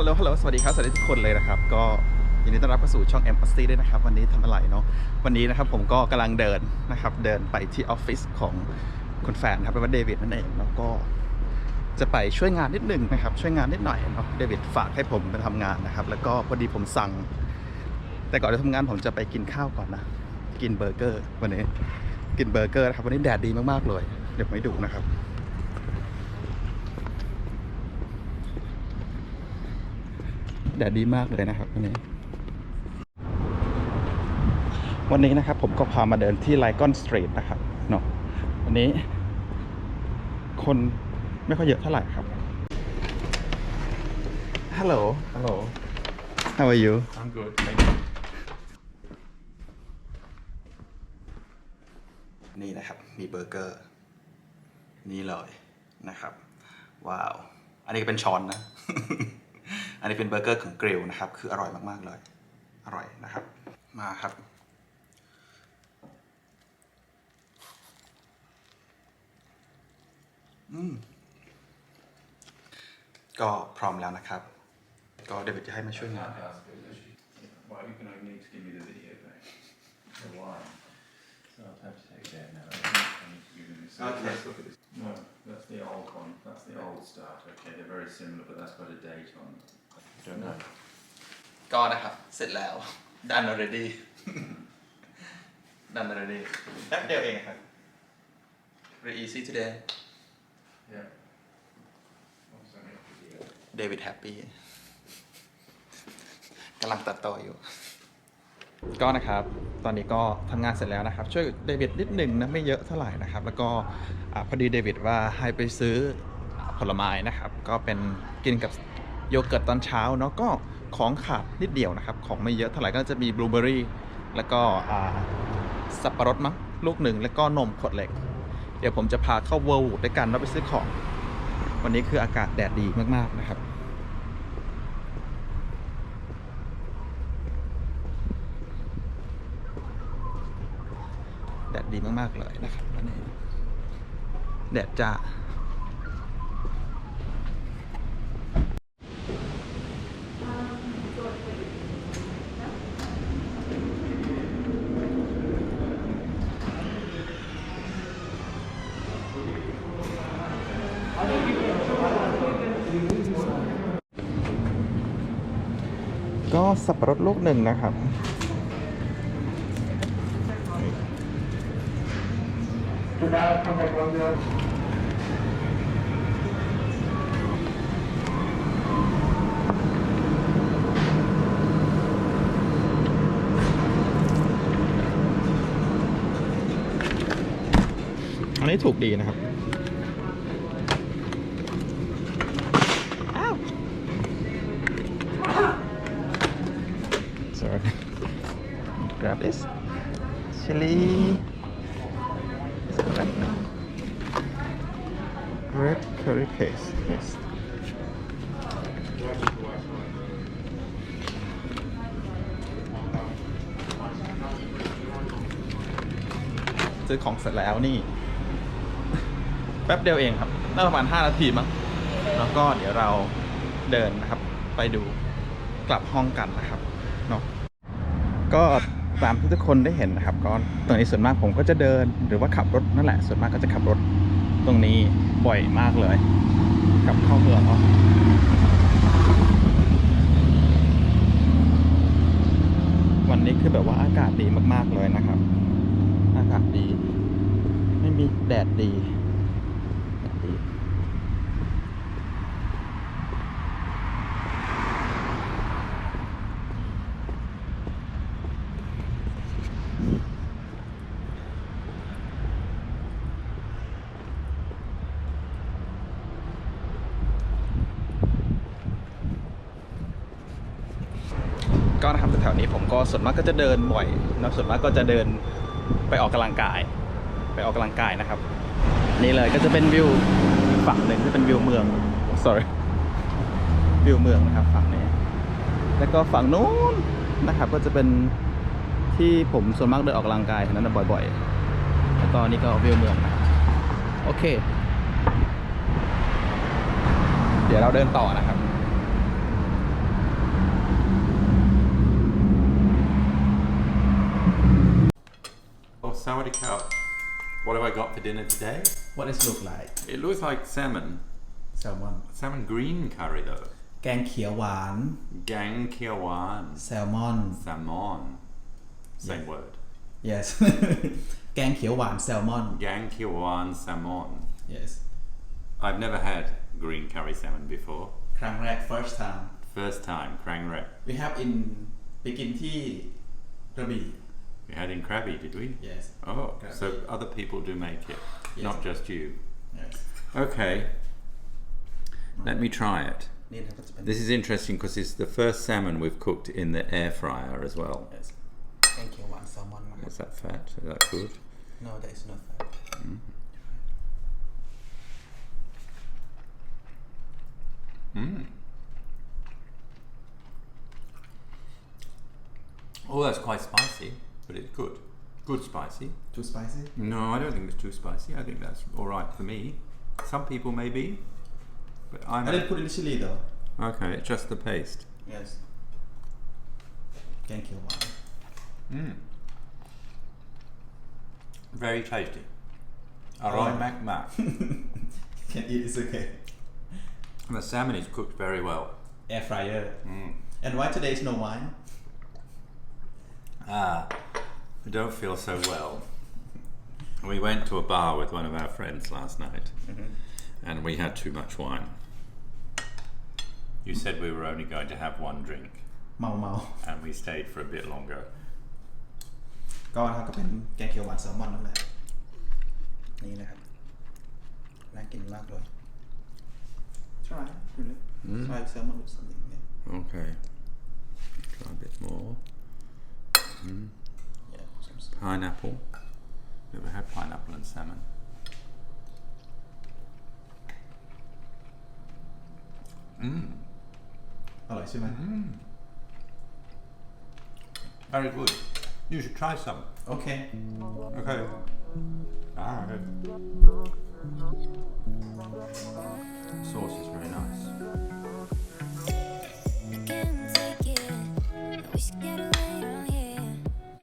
ฮัลโหลฮัลโหลสวัสดีครับ สวัสดีทุกคนเลยนะครับ ก็ยินดีต้อนรับเข้าสู่ช่อง M p a s t y ด้วยนะครับ วันนี้ทำอะไรเนาะ วันนี้นะครับผมก็กำลังเดินนะครับ เดินไปที่ออฟฟิศของคุณแฟนครับเป็นว่าเดวิดนั่นเองแล้วก็จะไปช่วยงานนิดหนึงนะครับ ช่วยงานนิดหน่อยเนาะ เดวิดฝากให้ผมไปทำงานนะครับ แล้วก็พอดีผมสั่ง แต่ก่อนจะทำงานผมจะไปกินข้าวก่อนนะ กินเบอร์เกอร์ วันนี้ กินเบอร์เกอร์นะครับ วันนี้แดดดีมากๆเลย เดี๋ยวผมให้ดูนะครับ แดดดีมากเลยนะครับวันนี้ วันนี้นะครับผมก็พามาเดินที่ไลกอนสตรีทนะครับเนาะวันนี้ คนไม่ค่อยเยอะเท่าไหร่ครับ Hello Hello. how are you I'm good. Thank you. นี่นะครับ มีเบอร์เกอร์ นี่เลยนะครับ ว้าว อันนี้ก็เป็นช้อนนะ อันนี้เป็นเบอร์เกอร์ของกริลนะครับ คืออร่อยมากๆเลย อร่อยนะครับ มาครับ อืม ก็พร้อมแล้วนะครับ ก็เดวิดจะให้มาช่วยงาน Well, you can only need to give me the video back. The wine. So I'll have to take it down now. I need to give you this. Okay. Let's look at this. No, that's the old one. That's the old start. Okay, they're very similar, but that's got a date on. I don't know. ก็นะครับ เสร็จแล้ว done already done already แป๊บเดียวเองครับ very easy today Yeah. I'll send you a video. David happy กำลังตัดต่ออยู่ ก็นะครับ ตอนนี้ก็ทำงานเสร็จแล้วนะครับ ช่วยเดวิดนิดหนึ่งนะไม่เยอะเท่าไหร่นะครับ แล้วก็อาพอดีเดวิดว่าให้ไปซื้อผลไม้นะครับ ก็เป็นกินกับ โยเกิร์ตตอนเช้าเนาะก็ของขาดนิดเดียวนะครับ ของไม่เยอะเท่าไหร่ก็จะมีบลูเบอรี่แล้วก็สับปะรดมั้งลูกหนึ่งแล้วก็นมขวดเล็ก เดี๋ยวผมจะพาเข้าเวิลด์ด้วยกันแล้วไปซื้อของ วันนี้คืออากาศแดดดีมากๆนะครับแดดดีมากๆเลยนะครับวันนี้แดดจ้า ก็ สับปะรดลูกหนึ่งนะครับอันนี้ถูกดีนะครับ Grab this. Chili. Is it correct? Red curry paste. Yes. ซื้อของเสร็จแล้วนี่ แป๊บเดียวเองครับ น่าประมาณ 5 นาทีมั้งแล้วก็เดี๋ยวเราเดินนะครับ ไปดูกลับห้องกันนะครับเนาะก็ ตามที่ทุกคนได้เห็นนะครับ ก็ตรงนี้ส่วนมากผมก็จะเดินหรือว่าขับรถนั่นแหละ ส่วนมากก็จะขับรถตรงนี้บ่อยมากเลยกับเข้าเมืองเนาะวันนี้คือแบบว่าอากาศดีมากๆเลยนะครับ อากาศดี ไม่มีแดดดี ก็นะครับแถวๆนี้ผมก็ส่วนมากก็จะเดินบ่อยนะส่วนมากก็จะเดินไปออกกำลังกาย ไปออกกำลังกายนะครับ นี่เลยก็จะเป็นวิวฝั่งหนึ่งที่เป็นวิวเมือง sorry วิวเมืองนะครับฝั่งนี้ แล้วก็ฝั่งนู้นนะครับ ก็จะเป็นที่ผมส่วนมากเดินออกกำลังกายแถวนั้นบ่อยๆ แล้วก็นี่ก็วิวเมืองนะโอเค เดี๋ยวเราเดินต่อนะครับ Sawadee Cup. What have I got for dinner today? What does it look like It looks like salmon. แซลมอน Salmon green curry though. แกงเขียวหวาน Gang kiawan. แซลมอน Salmon. Same Yeah. word. yes แกงเขียวหวานแซลมอน Gang kiawan salmon. yes I've never had green curry salmon before. ครั้งแรก first time First time, Krang Rep. we have in ไปกินที่กระบี่ We had in Krabi, did we? yes Oh, Krabi. so other people do make it, Yes. not just you. yes Okay, let me try it. นี่นะครับก็จะเป็น This is interesting because it's the first salmon we've cooked in the air fryer as well. yes แกงเขียวหวานแซลมอนนะครับ Is that fat? Is that good? no there is no fat Mm. Oh, that's quite spicy, but it's good. Good spicy. Too spicy? No, I don't think it's too spicy. I think that's all right for me. Some people may be, but I'm. I didn't put any chili though. Okay, it's just the paste. Yes. Thank you. Mm. Very tasty. Alright, mac mac. Can eat, it's okay. And the salmon is cooked very well. Air fryer. Mm. And why today is no wine? Ah. I don't feel so well. We went to a bar with one of our friends last night and we had too much wine. You said we were only going to have one drink เมาเมา and we stayed for a bit longer. ก็นะครับก็เป็นแกงเขียวหวานแซลมอนนั่นแหละ นี่นะครับน่ากินมากเลย try really try salmon with something yeah Okay. Try a bit more. yeah some Pineapple. Never had pineapple and salmon. Mmm. I like salmon. Mm. Very good. You should try some. Okay. Okay. Alright. Sauce is very nice.